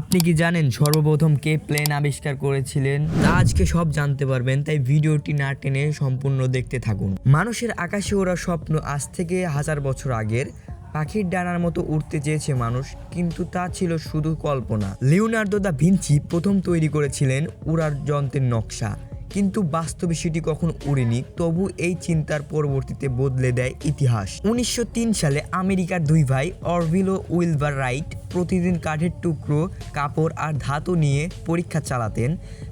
আপনি কি জানেন সর্বপ্রথম কে প্লেন আবিষ্কার করেছিলেন? তা আজকে সব জানতে পারবেন, তাই ভিডিওটি না টেনে সম্পূর্ণ দেখতে থাকুন। মানুষের আকাশে ওরা স্বপ্ন আজ থেকে হাজার বছর আগের। পাখির ডানার মতো উঠতে চেয়েছে মানুষ, কিন্তু তা ছিল শুধু কল্পনা। লিওনার্দো দা ভিঞ্চি প্রথম তৈরি করেছিলেন উড়ার যন্ত্রের নকশা। কিন্তু বাস্তবে সেটি কখন উড়েনি, তবু এই চিন্তার পরবর্তীতে বদলে দেয় ইতিহাস। উনিশশো তিন সালে আমেরিকার দুই ভাই অরভিলো উইলবার রাইট প্রতিদিন কাঠের টুকরো, কাপড় আর ধাতু নিয়ে পরীক্ষা চালাতেন।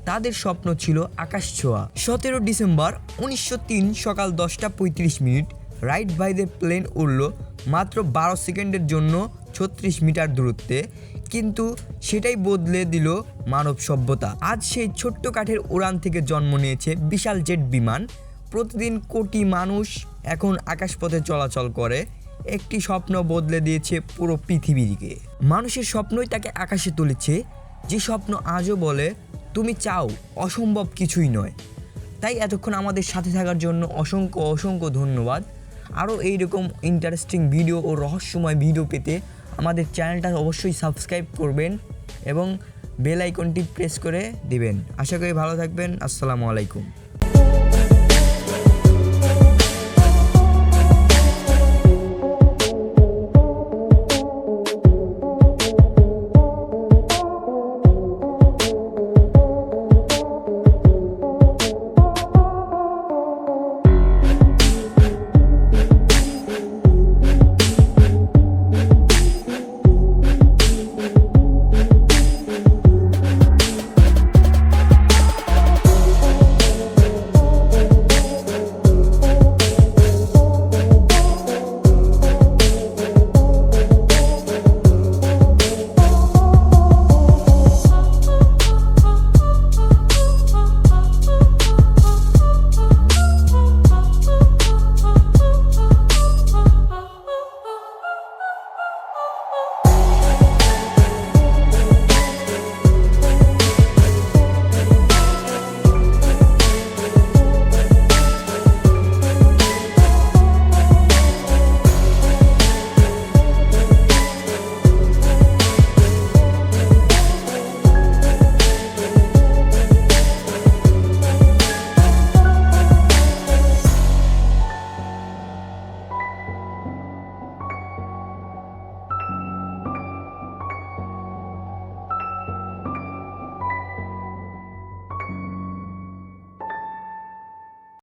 তাদের স্বপ্ন ছিল আকাশ ছোঁয়া। সতেরো ডিসেম্বর উনিশশো তিন সকাল দশটা পঁয়ত্রিশ মিনিট, রাইট ভাইদের প্লেন উড়ল মাত্র বারো সেকেন্ডের জন্য ছত্রিশ মিটার দূরত্বে। কিন্তু সেটাই বদলে দিল মানব সভ্যতা। আজ সেই ছোট্ট কাঠের উড়ান থেকে জন্ম নিয়েছে বিশাল জেট বিমান। প্রতিদিন কোটি মানুষ এখন আকাশপথে চলাচল করে। একটি স্বপ্ন বদলে দিয়েছে পুরো পৃথিবীকে। মানুষের স্বপ্নই তাকে আকাশে তুলেছে। যে স্বপ্ন আজও বলে, তুমি চাও, অসম্ভব কিছুই নয়। তাই এতক্ষণ আমাদের সাথে থাকার জন্য অসংখ্য অসংখ্য ধন্যবাদ। আরও এইরকম ইন্টারেস্টিং ভিডিও ও রহস্যময় ভিডিও পেতে আমাদের চ্যানেলটা অবশ্যই সাবস্ক্রাইব করবেন এবং বেল আইকনটি প্রেস করে দিবেন। আশা করি ভালো থাকবেন। আসসালামু আলাইকুম।